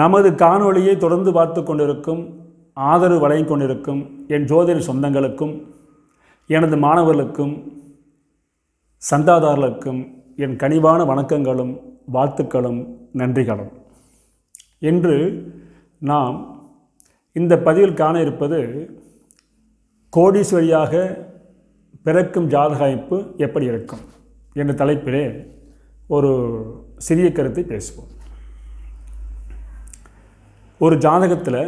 நமது காணொளியை தொடர்ந்து பார்த்து கொண்டிருக்கும் ஆதரவு வழங்கிக் கொண்டிருக்கும் என் ஜோதிட சொந்தங்களுக்கும் எனது மாணவர்களுக்கும் சந்தாதாரர்களுக்கும் என் கனிவான வணக்கங்களும் வாழ்த்துக்களும் நன்றிகளும். இன்று நாம் இந்த பதிவில் காண இருப்பது கோடீஸ்வரியாக பிறக்கும் ஜாதக அமைப்பு எப்படி இருக்கும்? என்ற தலைப்பிலே ஒரு சிறிய கருத்தை பேசுவோம். ஒரு ஜாதகத்தில்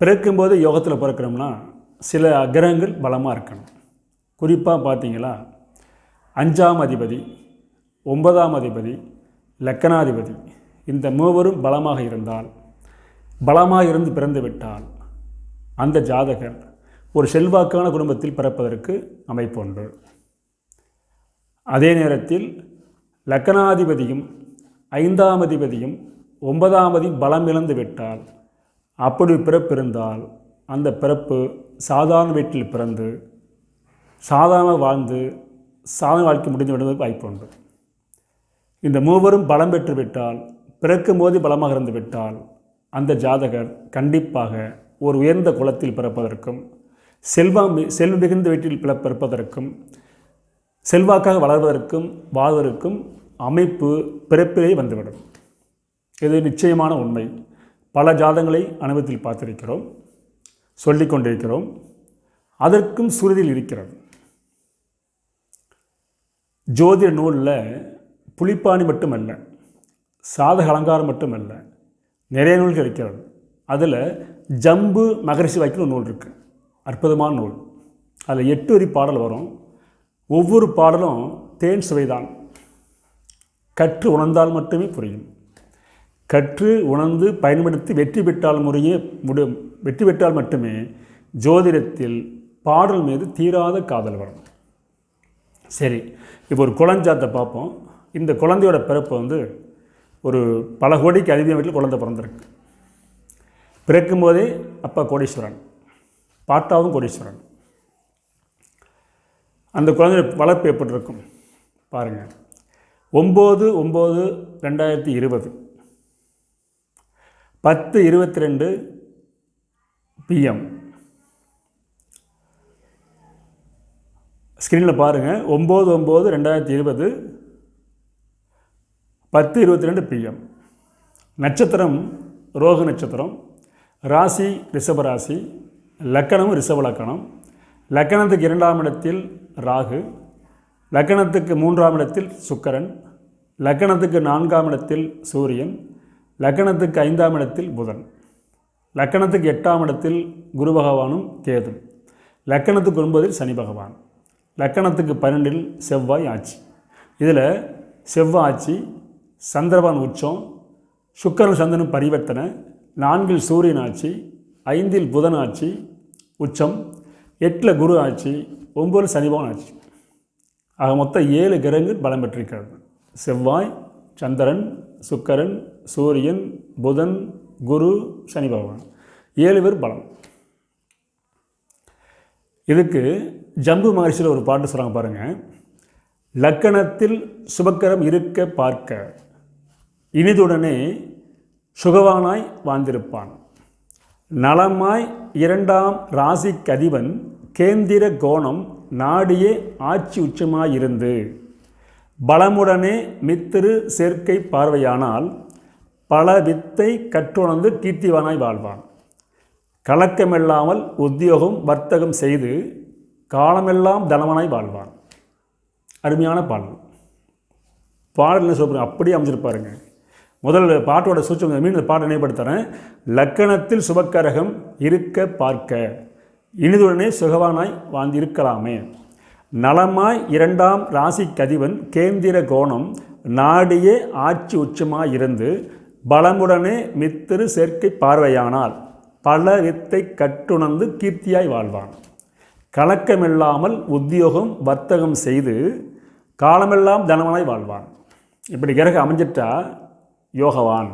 பிறக்கும்போது யோகத்தில் பிறக்கிறோம்னா சில கிரகங்கள் பலமாக இருக்கணும். குறிப்பாக பார்த்தீங்களா அஞ்சாம் அதிபதி ஒன்பதாம் அதிபதி லக்கணாதிபதி இந்த மூவரும் பலமாக இருந்தால் பலமாக இருந்து பிறந்து விட்டால் அந்த ஜாதகர் ஒரு செல்வாக்கான குடும்பத்தில் பிறப்பதற்கு அமைப்பு உண்டு. அதே நேரத்தில் லக்கணாதிபதியும் ஐந்தாம் அதிபதியும் ஒன்பதாம் பலம் இழந்து விட்டால் அப்படி பிறப்பு இருந்தால் அந்த பிறப்பு சாதாரண வீட்டில் பிறந்து சாதாரண வாழ்ந்து சாதாரண வாழ்க்கை முடிந்து விடுவதற்கு வாய்ப்பு உண்டு. இந்த மூவரும் பலம் பெற்றுவிட்டால் பிறக்கும் போது பலமாக இருந்துவிட்டால் அந்த ஜாதகர் கண்டிப்பாக ஒரு உயர்ந்த குலத்தில் பிறப்பதற்கும் செல்வம் செல்வ மிகுந்த வீட்டில் பிறப்பதற்கும் செல்வாக்காக வளர்வதற்கும் வாழ்வதற்கும் அமைப்பு பிறப்பிலே வந்துவிடும். இது நிச்சயமான உண்மை. பல ஜாதங்களை அனுபவத்தில் பார்த்திருக்கிறோம் சொல்லிக் கொண்டிருக்கிறோம். அதற்கும் சுருதியில் இருக்கிறது. ஜோதிட நூலில் புலிப்பாணி மட்டுமல்ல சாதக அலங்காரம் மட்டுமல்ல நிறைய நூல்கள் இருக்கிறது. அதில் ஜம்பு மகரிஷி வைக்கிற நூல் இருக்குது அற்புதமான நூல். அதில் எட்டு வரி பாடல் வரும். ஒவ்வொரு பாடலும் தேன் சுவைதான். கற்று உணர்ந்தால் மட்டுமே புரியும். கற்று உணர்ந்து பயன்படுத்தி வெற்றி பெற்றால் முறையே முடி வெற்றி பெற்றால் மட்டுமே ஜோதிடத்தில் பாடல் மீது தீராத காதல் வரும். சரி இப்போ ஒரு குழஞ்சாத்தை பார்ப்போம். இந்த குழந்தையோட பிறப்பு வந்து ஒரு பல கோடிக்கு அதிகம் வீட்டில் குழந்தை பிறந்திருக்கு. பிறக்கும் போதே அப்பா கோடீஸ்வரன் பாட்டாவும் கோடீஸ்வரன். அந்த குழந்தை வளர்ப்பு எப்படி இருக்கும் பாருங்கள் ஒம்பது ஒம்பது ரெண்டாயிரத்தி இருபது. பத்து இருபத்தி ரெண்டு பிஎம் ஸ்க்ரீனில் பாருங்கள் ஒம்பது ஒம்பது ரெண்டாயிரத்தி இருபது. பத்து இருபத்தி ரெண்டு பிஎம் நட்சத்திரம் ரோக நட்சத்திரம். ராசி ரிஷப ராசி. லக்கணம் ரிஷப லக்கணம். லக்கணத்துக்கு இரண்டாம் இடத்தில் ராகு. லக்கணத்துக்கு மூன்றாம் இடத்தில் சுக்கரன். லக்கணத்துக்கு நான்காம் இடத்தில் சூரியன். லக்கணத்துக்கு ஐந்தாம் இடத்தில் புதன். லக்கணத்துக்கு எட்டாம் இடத்தில் குரு பகவானும் கேதும். லக்கணத்துக்கு ஒன்பதில் சனி பகவான். லக்கணத்துக்கு பன்னெண்டில் செவ்வாய் ஆட்சி. இதில் செவ்வாய் ஆட்சி சந்திரபான் உச்சம் சுக்கரன் சந்திரன் பரிவர்த்தனை நான்கில் சூரியன் ஆட்சி ஐந்தில் புதன் ஆட்சி உச்சம் எட்டில் குரு ஆட்சி ஒம்பது சனிபவன் ஆட்சி. ஆக மொத்தம் ஏழு கிரகங்கள் பலம் பெற்றிருக்கிறது. செவ்வாய் சந்திரன் சுக்கரன் சூரியன் புதன் குரு சனி பகவான். ஏழு பேர் பலம். இதுக்கு ஜம்பு மகர்ஷியில் ஒரு பாட்டு சொல்கிறாங்க பாருங்கள் லக்கணத்தில் சுபக்கரம் இருக்க பார்க்க. இனிதுடனே சுகவானாய் வாழ்ந்திருப்பான். நலமாய் இரண்டாம் ராசிக்கதிபன் கேந்திர கோணம் நாடியே ஆட்சி உச்சமாயிருந்து. பலமுடனே மித்திரு சேர்க்கை பார்வையானால் பல வித்தை கற்றுணர்ந்து கீர்த்திவானாய் வாழ்வான். கலக்கமில்லாமல் உத்தியோகம் வர்த்தகம் செய்து காலமெல்லாம் தனவனாய் வாழ்வான். அருமையான பாடல். பாடல் என்ன சொல்கிறேன் அப்படியே அமைச்சிருப்பாருங்க முதல் பாட்டோட சூச்சம் மீன் இந்த பாட்டை நினைப்படுத்துகிறேன் லக்கணத்தில் சுபக்கரகம் இருக்க பார்க்க. இனிதுடனே சுகவானாய் வாழ்ந்திருக்கலாமே. நலமாய் இரண்டாம் ராசி கதிவன் கேந்திர கோணம் நாடியே ஆட்சி உச்சமாய் இருந்து பலமுடனே மித்திரு சேர்க்கை பார்வையானால் பல வித்தை கட்டுணர்ந்து கீர்த்தியாய் வாழ்வான். கலக்கமில்லாமல் உத்தியோகம் வர்த்தகம் செய்து காலமெல்லாம் தனவனாய் வாழ்வான். இப்படி கிரகம் அமைஞ்சிட்டா யோகவான்.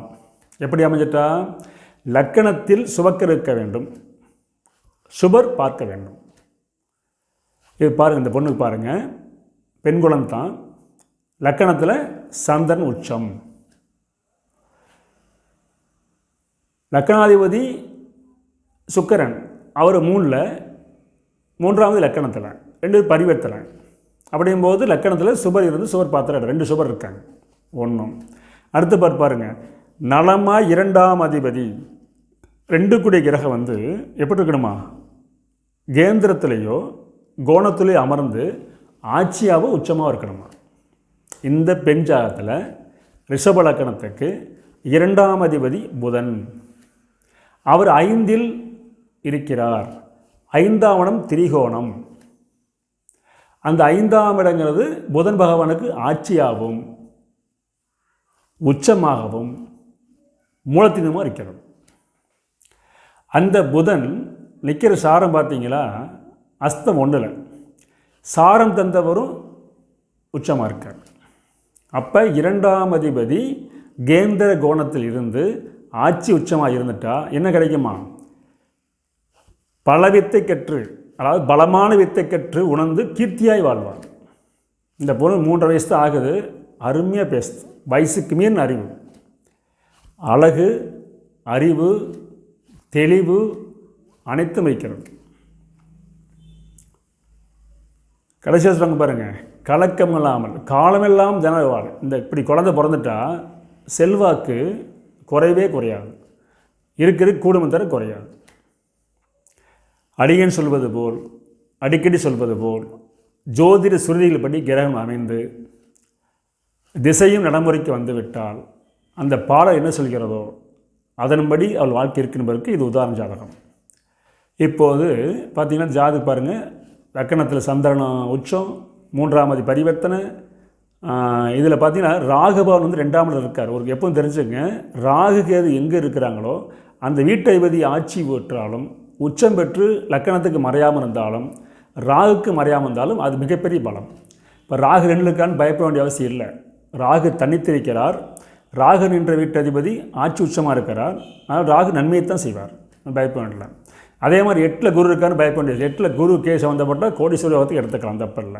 எப்படி அமைஞ்சிட்டா? லக்கணத்தில் சுபக்கர் இருக்க வேண்டும். சுபர் பார்க்க வேண்டும். இது பாருங்கள் இந்த பொண்ணுக்கு பாருங்கள் பெண்குளம் தான். லக்கணத்தில் சந்திரன் உச்சம். லக்கணாதிபதி சுக்கரன் அவர் மூணில் மூன்றாவது லக்கணத்தில் ரெண்டு பரிவர்த்தனை. அப்படிங்கும்போது லக்கணத்தில் சுபர் இருந்து சுவர் பாத்திரம் ரெண்டு சுபர் இருக்காங்க. ஒன்றும் அடுத்து பார்ப்பாருங்க நலமாக இரண்டாம் அதிபதி. ரெண்டு கூடிய கிரகம் வந்து எப்படி இருக்கணுமா? கேந்திரத்திலேயோ கோணத்திலேயோ அமர்ந்து ஆட்சியாவோ உச்சமாக இருக்கணுமா? இந்த பெண் ஜாகத்தில் ரிஷபலக்கணத்துக்கு இரண்டாம் அதிபதி புதன். அவர் ஐந்தில் இருக்கிறார். ஐந்தாவனம் திரிகோணம். அந்த ஐந்தாம் இடங்கிறது புதன் பகவானுக்கு ஆட்சியாகவும் உச்சமாகவும் மூலத்தினமாக இருக்கிறது. அந்த புதன் நிற்கிற சாரம் பார்த்தீங்களா? அஸ்தம் ஒன்றில் சாரம் தந்தவரும் உச்சமாக இருக்கார். அப்போ இரண்டாம் அதிபதி கேந்திர கோணத்தில் இருந்து ஆட்சி உச்சமாக இருந்துட்டால் என்ன கிடைக்குமா? பல வித்தை கற்று அதாவது பலமான வித்தை கற்று உணர்ந்து கீர்த்தியாய் வாழ்வார். இந்த பொண்ணு மூன்றரை வயசு தான் ஆகுது. அருமையாக பேசுது. வயசுக்கு மீறின அறிவு. அழகு அறிவு தெளிவு அனைத்தும் வைக்கிறது. கடைசியாக சொல்லுவாங்க பாருங்கள் கலக்கம் இல்லாமல் காலமெல்லாம் ஜனவாள் இந்த இப்படி குழந்தை பிறந்துட்டா செல்வாக்கு குறையவே குறையாது. இருக்கிறது கூடுமே தர குறையாது. அடியன் சொல்வது போல் அடிக்கடி சொல்வது போல் ஜோதிட சுருதிகள் படி கிரகம் அமைந்து திசையும் நடைமுறைக்கு வந்துவிட்டால் அந்த பாடம் என்ன சொல்கிறதோ அதன்படி அவள் வாழ்க்கை இருக்கின்றவருக்கு இது உதாரண ஜாதகம். இப்போது பார்த்திங்கன்னா ஜாதி பாருங்கள் லக்கணத்தில் சந்திரனம் உச்சம் மூன்றாமதி பரிவர்த்தனை. இதில் பார்த்தீங்கன்னா ராகுபவன் வந்து ரெண்டாம் இடம் இருக்கார். ஒரு எப்பவும் தெரிஞ்சுங்க ராகு கேது எங்கே இருக்கிறாங்களோ அந்த வீட்டதிபதி ஆட்சி பெற்றாலும் உச்சம் பெற்று லக்கணத்துக்கு மறையாமல் இருந்தாலும் ராகுக்கு மறையாமல் இருந்தாலும் அது மிகப்பெரிய பலம். இப்போ ராகு ரெண்டு இருக்கான்னு பயப்பட வேண்டிய அவசியம் இல்லை. ராகு தனித்திருக்கிறார் ராகு நின்ற வீட்டதிபதி ஆட்சி உச்சமாக இருக்கிறார். ஆனால் ராகு நன்மையை தான் செய்வார். பயப்பட வேண்டிய அதே மாதிரி எட்டில் குரு இருக்கான்னு பயப்பட வேண்டியது. எட்டில் குரு கே சம்மந்தப்பட்டால் கோடீஸ்வர யோகத்துக்கு எடுத்துக்கலாம் தப்பில்ல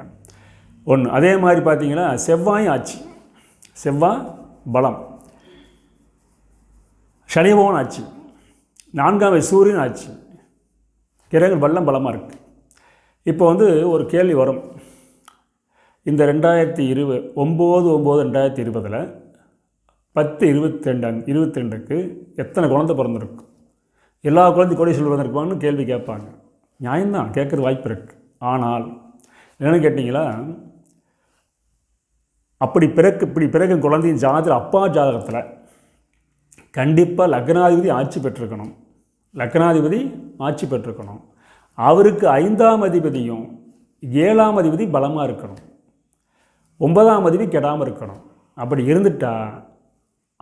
ஒன்று அதே மாதிரி பார்த்தீங்கன்னா செவ்வாயும் ஆட்சி. செவ்வாய் பலம். சனிபவன் ஆட்சி. நான்காம் சூரியன் ஆட்சி. கிரகங்கள் வல்லம் பலமாக இருக்குது இப்போ வந்து ஒரு கேள்வி வரும். இந்த ரெண்டாயிரத்தி இருபது ஒம்பது ஒம்பது ரெண்டாயிரத்தி இருபதில் பத்து இருபத்தி ரெண்டாம் இருபத்தி ரெண்டுக்கு எத்தனை குழந்தை பிறந்திருக்கு? எல்லா குழந்தை கொடி சொல்லி கேள்வி கேட்பாங்க. நியாயம்தான் கேட்குறது வாய்ப்பு இருக்குது ஆனால் என்னென்னு கேட்டிங்களா? அப்படி பிறகு இப்படி பிறகு குழந்தையின் ஜாதகத்தில் அப்பா ஜாதகத்தில் கண்டிப்பாக லக்னாதிபதி ஆட்சி பெற்றிருக்கணும். லக்னாதிபதி ஆட்சி பெற்றிருக்கணும். அவருக்கு ஐந்தாம் அதிபதியும் ஏழாம் அதிபதி பலமாக இருக்கணும். ஒன்பதாம் அதிபதி கெடாமல் இருக்கணும். அப்படி இருந்துட்டா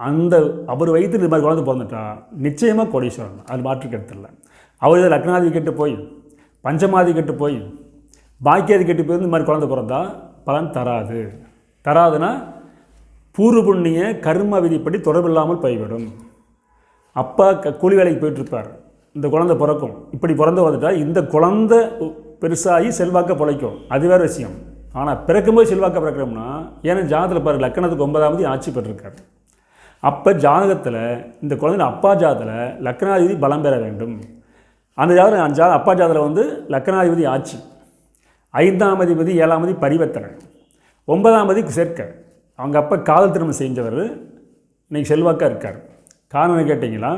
அந்த அவர் வயிற்று இது மாதிரி குழந்தை பிறந்துட்டா நிச்சயமாக கோடீஸ்வரன். அது மாற்று கருத்தில் அவர் இதை லக்னாதி கெட்டு போய் பஞ்சமாதி கெட்டு போய் பாக்கியாதி கெட்டு போய் இந்த மாதிரி குழந்தை பிறந்தா பலன் தராது. தராதுன்னா பூர்வ புண்ணிய கர்ம விதிப்படி தொடர்பில்லாமல் போய்விடும். அப்பா க கூலி வேலைக்கு போயிட்டுருப்பார். இந்த குழந்தை பிறக்கும். இப்படி பிறந்து வந்துட்டால் இந்த குழந்தை பெருசாகி செல்வாக்க பிழைக்கும். அது வேறு விஷயம். ஆனால் பிறக்கும்போது செல்வாக்க பிறக்கிறோம்னா ஏன்னா ஜாதத்தில் பாரு லக்கணத்துக்கு ஒன்பதாமதி ஆட்சி பெற்றிருக்காரு. அப்போ ஜாதகத்தில் இந்த குழந்தை அப்பா ஜாதத்தில் லக்கணாதிபதி பலம் பெற வேண்டும். அந்த ஜாதகம் ஜா அப்பா ஜாதத்தில் வந்து லக்கணாதிபதி ஆட்சி. ஐந்தாம் அதிபதி ஏழாம் அதிபதி பரிவர்த்தனை. ஒன்பதாம் அதிபதி சேர்க்க. அவங்க அப்பா காதல் திருமணம் செஞ்சவர். இன்றைக்கி செல்வாக்காக இருக்கார். காரணம் கேட்டிங்களா?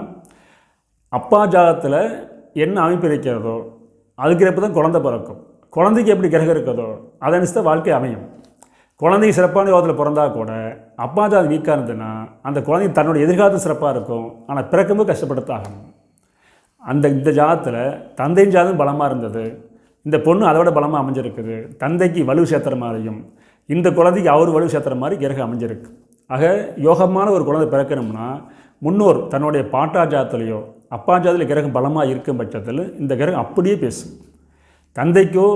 அப்பா ஜாதத்தில் என்ன அமைப்பு இருக்கிறதோ அதுக்கிறப்ப தான் குழந்தை பிறக்கும். குழந்தைக்கு எப்படி கிரகம் இருக்கிறதோ அதை அனுசரித்து தான் வாழ்க்கை அமையும். குழந்தைங்க சிறப்பான யோகத்தில் பிறந்தா கூட அப்பா ஜாதி வீக்காக இருந்ததுன்னா அந்த குழந்தை தன்னுடைய எதிர்காலத்தில் சிறப்பாக இருக்கும். ஆனால் பிறக்கும்போது கஷ்டப்படுத்தாகணும் அந்த இந்த ஜாதத்தில் தந்தையின் ஜாதம் பலமாக இருந்தது. இந்த பொண்ணு அதை விட பலமாக அமைஞ்சிருக்குது. தந்தைக்கு வலு சேர்த்துற மாதிரியும் இந்த குழந்தைக்கு அவர் வலு சேர்த்துற மாதிரி கிரகம் அமைஞ்சிருக்கு. ஆக யோகமான ஒரு குழந்தை பிறக்கணும்னா முன்னோர் தன்னுடைய பாட்டா ஜாதத்துலேயோ அப்பா ஜாதத்தில் கிரகம் பலமாக இருக்கும் பட்சத்தில் இந்த கிரகம் அப்படியே பேசும். தந்தைக்கோ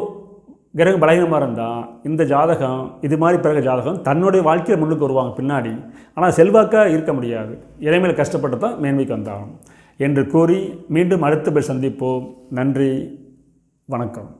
கிரகம் பலகீனமாக இருந்தால் இந்த ஜாதகம் இது மாதிரி பிறகு ஜாதகம் தன்னுடைய வாழ்க்கையில் முன்னுக்கு வருவாங்க பின்னாடி. ஆனால் செல்வாக்காக இருக்க முடியாது. இறைமையில் கஷ்டப்பட்டு தான் மேன்மைக்கு வந்தாகும் என்று கூறி மீண்டும் அடுத்த போய் சந்திப்போம். நன்றி. வணக்கம்.